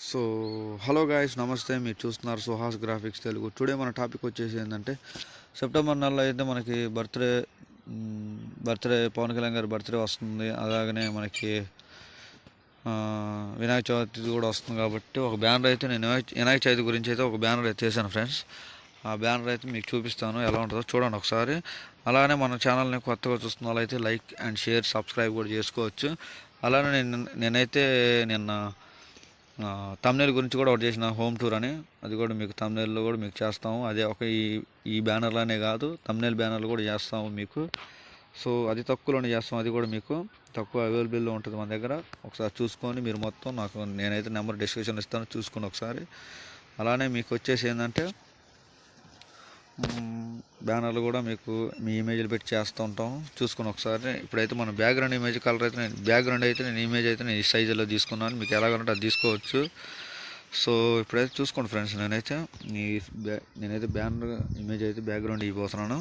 So hello guys నమస్తే. మీరు చూస్తున్నారు సుహాస్ గ్రాఫిక్స్ తెలుగు. టుడే మన టాపిక్ వచ్చేసి ఏంటంటే సెప్టెంబర్ నెలలో అయితే మనకి బర్త్డే బర్త్డే పవన్ కళ్యాణ్ గారి బర్త్డే వస్తుంది. అలాగనే మనకి వినాయక చవితి కూడా వస్తుంది కాబట్టి ఒక బ్యానర్ అయితే నేను వినాయక- వినాయక చవితి గురించి అయితే ఒక బ్యానర్ అయితే చేశాను ఫ్రెండ్స్. ఆ బ్యానర్ అయితే మీకు చూపిస్తాను ఎలా ఉంటుందో చూడండి ఒకసారి. అలానే మన ఛానల్ని కొత్తగా చూస్తున్న వాళ్ళైతే లైక్ అండ్ షేర్ సబ్స్క్రైబ్ కూడా చేసుకోవచ్చు. అలానే నేను నేనైతే నిన్న తమ్నేల్ గురించి కూడా ఒకటి చేసిన హోమ్ టూర్ అని. అది కూడా మీకు తమ్నేల్లో కూడా మీకు చేస్తాము. అదే ఒక ఈ ఈ బ్యానర్లోనే కాదు తమ్నేల్ బ్యానర్లు కూడా చేస్తాము మీకు. సో అది తక్కువలోనే చేస్తాం అది కూడా మీకు తక్కువ అవైలబుల్లో ఉంటుంది మన దగ్గర. ఒకసారి చూసుకొని మీరు మొత్తం నాకు నేనైతే నెంబర్ డిస్క్రిప్షన్ ఇస్తాను. చూసుకొని ఒకసారి. అలానే మీకు వచ్చేసి ఏంటంటే బ్యానర్లు కూడా మీకు మీ ఇమేజ్లు పెట్టి చేస్తూ ఉంటాం. చూసుకుని ఒకసారి ఇప్పుడైతే మన బ్యాక్గ్రౌండ్ ఇమేజ్ కలర్ అయితే నేను బ్యాక్గ్రౌండ్ అయితే నేను ఇమేజ్ అయితే నేను ఈ సైజులో తీసుకున్నాను. మీకు ఎలాగంటే అది తీసుకోవచ్చు. సో ఇప్పుడైతే చూసుకోండి ఫ్రెండ్స్ నేనైతే ఈ బ్యా నేనైతే బ్యానర్ ఇమేజ్ అయితే బ్యాక్గ్రౌండ్ ఇవ్వబోతున్నాను.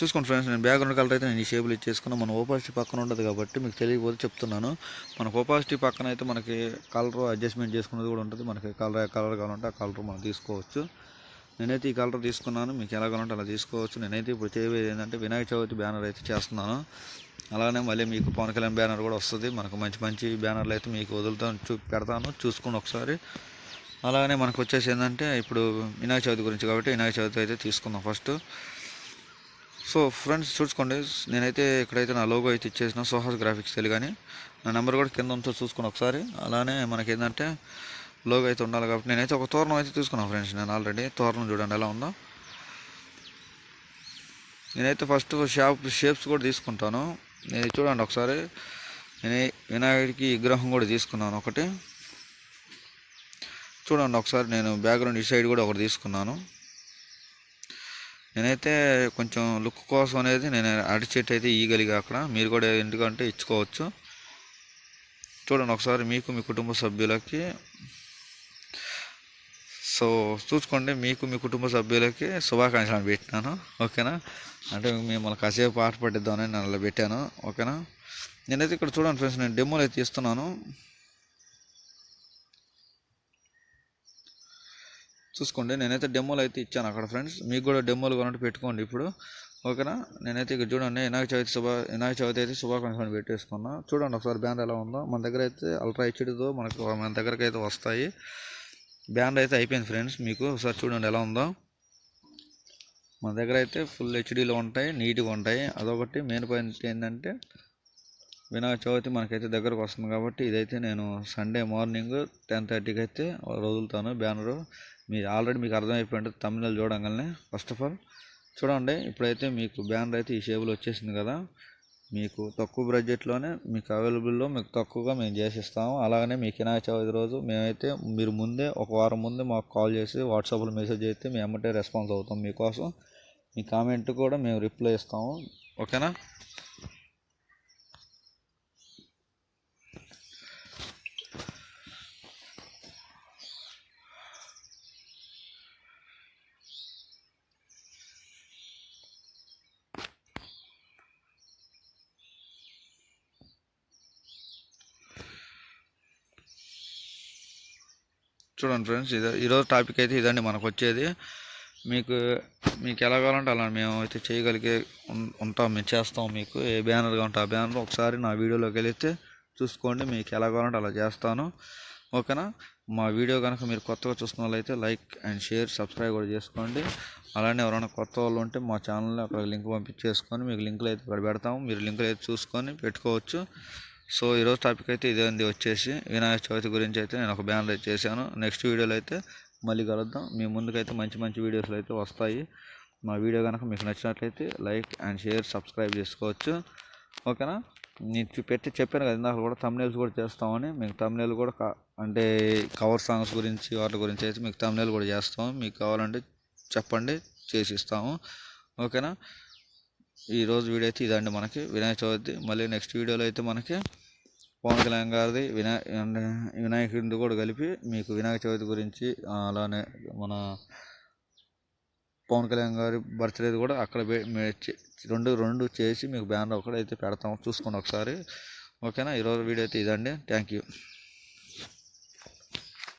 చూసుకోండి ఫ్రెండ్స్ నేను బ్యాక్గ్రౌండ్ కలర్ అయితే నేను ఈ షేపులు ఇచ్చేసుకున్నాను మన ఓపాసిటీ పక్కన ఉంటుంది కాబట్టి మీకు తెలియకపోతే చెప్తున్నాను. మనకు ఓపాసిటీ పక్కన అయితే మనకి కలర్ అడ్జస్ట్మెంట్ చేసుకున్నది కూడా ఉంటుంది. మనకి కలర్ కలర్ కావాలంటే ఆ కలర్ మనం తీసుకోవచ్చు. నేనైతే ఈ కలర్ తీసుకున్నాను. మీకు ఎలా కావాలంటే అలా తీసుకోవచ్చు. నేనైతే ఇప్పుడు చేయబోయేది ఏంటంటే వినాయక చవితి బ్యానర్ అయితే చేస్తున్నాను. అలానే మళ్ళీ మీకు పవన్ కళ్యాణ్ బ్యానర్ కూడా వస్తుంది. మనకు మంచి మంచి బ్యానర్లు అయితే మీకు వదులుతాను చూ పెడతాను. చూసుకుని ఒకసారి. అలాగనే మనకు వచ్చేసి ఏంటంటే ఇప్పుడు వినాయక చవితి గురించి కాబట్టి వినాయక చవితి అయితే తీసుకుందాం ఫస్ట్ సో ఫ్రెండ్స్ చూసుకోండి. నేనైతే ఇక్కడైతే నా లోగో అయితే ఇచ్చేసిన సోహాస్ గ్రాఫిక్స్ కానీ నా నెంబర్ కూడా కింద ఉంచో చూసుకుని ఒకసారి. అలానే మనకి ఏంటంటే లోగో అయితే ఉండాలి కాబట్టి నేనైతే ఒక తోరణం అయితే తీసుకున్నాను ఫ్రెండ్స్. నేను ఆల్రెడీ తోరణం చూడండి ఎలా ఉందో. నేనైతే ఫస్ట్ షాప్ షేప్స్ కూడా తీసుకుంటాను. నేను చూడండి ఒకసారి. నేను వినాయకుడికి విగ్రహం కూడా తీసుకున్నాను ఒకటి. చూడండి ఒకసారి నేను బ్యాక్గ్రౌండ్ ఈ సైడ్ కూడా ఒకటి తీసుకున్నాను. నేనైతే కొంచెం లుక్ కోసం అనేది నేను అరటి చెట్టు అయితే ఈగలిగా అక్కడ. మీరు కూడా ఎందుకంటే ఇచ్చుకోవచ్చు. చూడండి ఒకసారి మీకు మీ కుటుంబ సభ్యులకి. సో చూసుకోండి మీకు మీ కుటుంబ సభ్యులకి శుభాకాంక్షలు పెట్టినాను. ఓకేనా? అంటే మిమ్మల్ని కాసేపు పాట పట్టిద్దామని నేను అలా పెట్టాను. ఓకేనా? నేనైతే ఇక్కడ చూడండి ఫ్రెండ్స్ నేను డెమోలు అయితే ఇస్తున్నాను. చూసుకోండి. నేనైతే డెమోలు అయితే ఇచ్చాను అక్కడ ఫ్రెండ్స్. మీకు కూడా డెమోలు కొనట్టు పెట్టుకోండి ఇప్పుడు. ఓకేనా? నేనైతే ఇక్కడ చూడండి వినాయక చవితి శుభ వినాయక చవితి అయితే శుభాకాంక్షలు పెట్టేసుకున్నా. చూడండి ఒకసారి బ్యాండ్ ఎలా ఉందో. మన దగ్గర అయితే అల్ట్రా హెచ్డీతో మనకు మన దగ్గరకు అయితే వస్తాయి. బ్యాండ్ అయితే అయిపోయింది ఫ్రెండ్స్ మీకు. ఒకసారి చూడండి ఎలా ఉందో. మన దగ్గర అయితే ఫుల్ హెచ్డీలో ఉంటాయి నీట్గా ఉంటాయి. అదొకటి మెయిన్ పాయింట్ ఏంటంటే వినాయక చవితి మనకైతే దగ్గరకు వస్తుంది కాబట్టి ఇదైతే నేను సండే మార్నింగ్ టెన్ థర్టీకి అయితే వదులుతాను బ్యానరు. మీరు ఆల్రెడీ మీకు అర్థమైపోయింది తమిళనాడు చూడంగానే. ఫస్ట్ ఆఫ్ ఆల్ చూడండి ఇప్పుడైతే మీకు బ్యానర్ అయితే ఈ షేపులో వచ్చేసింది కదా. మీకు తక్కువ బడ్జెట్లోనే మీకు అవైలబుల్లో మీకు తక్కువగా మేము చేసిస్తాము. అలాగనే మీకు వినాయక చవితి రోజు మేమైతే మీరు ముందే ఒక వారం ముందే మాకు కాల్ చేసి వాట్సాప్లో మెసేజ్ అయితే మేము ఎమ్మటే రెస్పాన్స్ అవుతాం మీకోసం. మీ కామెంట్ కూడా మేము రిప్లై ఇస్తాము. ఓకేనా చూడండి ఫ్రెండ్స్ ఇది ఈరోజు టాపిక్ అయితే ఇదండి మనకు వచ్చేది. మీకు మీకు ఎలా కావాలంటే అలా మేము అయితే చేయగలిగే ఉంటాం మేము చేస్తాం మీకు. ఏ బ్యానర్ కావాలంటే ఆ బ్యానర్ ఒకసారి నా వీడియోలోకి వెళితే చూసుకోండి మీకు ఎలా కావాలంటే అలా చేస్తాను. ఓకేనా? మా వీడియో కనుక మీరు కొత్తగా చూస్తున్న వాళ్ళైతే లైక్ అండ్ షేర్ సబ్స్క్రైబ్ కూడా చేసుకోండి. అలానే ఎవరైనా కొత్త వాళ్ళు ఉంటే మా ఛానల్లో అక్కడ లింక్ పంపించేసుకొని మీకు లింకులు అయితే ఇక్కడ పెడతాము. మీరు లింకులు అయితే చూసుకొని పెట్టుకోవచ్చు. సో ఈరోజు టాపిక్ అయితే ఇదే ఉంది వచ్చేసి. వినాయక చవితి గురించి అయితే నేను ఒక బ్యానర్ అయితే చేశాను. నెక్స్ట్ వీడియోలో అయితే మళ్ళీ కలుద్దాం. మీ ముందుకైతే మంచి మంచి వీడియోస్లు అయితే వస్తాయి. మా వీడియో కనుక మీకు నచ్చినట్లయితే లైక్ అండ్ షేర్ సబ్స్క్రైబ్ చేసుకోవచ్చు. ఓకేనా? నేను పెట్టి చెప్పాను కదా ఇందాక కూడా తమ్నేల్స్ కూడా చేస్తామని. మీకు తమ్నేల్ కూడా కా- అంటే కవర్ సాంగ్స్ గురించి వాటి గురించి అయితే మీకు తమ్నేల్ కూడా చేస్తాము. మీకు కావాలంటే చెప్పండి చేసి ఇస్తాము. ఓకేనా? ఈరోజు వీడియో అయితే ఇదండి మనకి. వినాయక చవితి. మళ్ళీ నెక్స్ట్ వీడియోలో అయితే మనకి పవన్ కళ్యాణ్ గారిది వినాయ వినాయకుడిది కూడా కలిపి మీకు వినాయక చవితి గురించి అలానే మన పవన్ కళ్యాణ్ గారి బర్త్డేది కూడా అక్కడ రెండు రెండు చేసి మీకు బ్యానర్ ఒకటి అయితే పెడతాం. చూసుకోండి ఒకసారి. ఓకేనా? ఈరోజు వీడియో అయితే ఇదండి. Thank you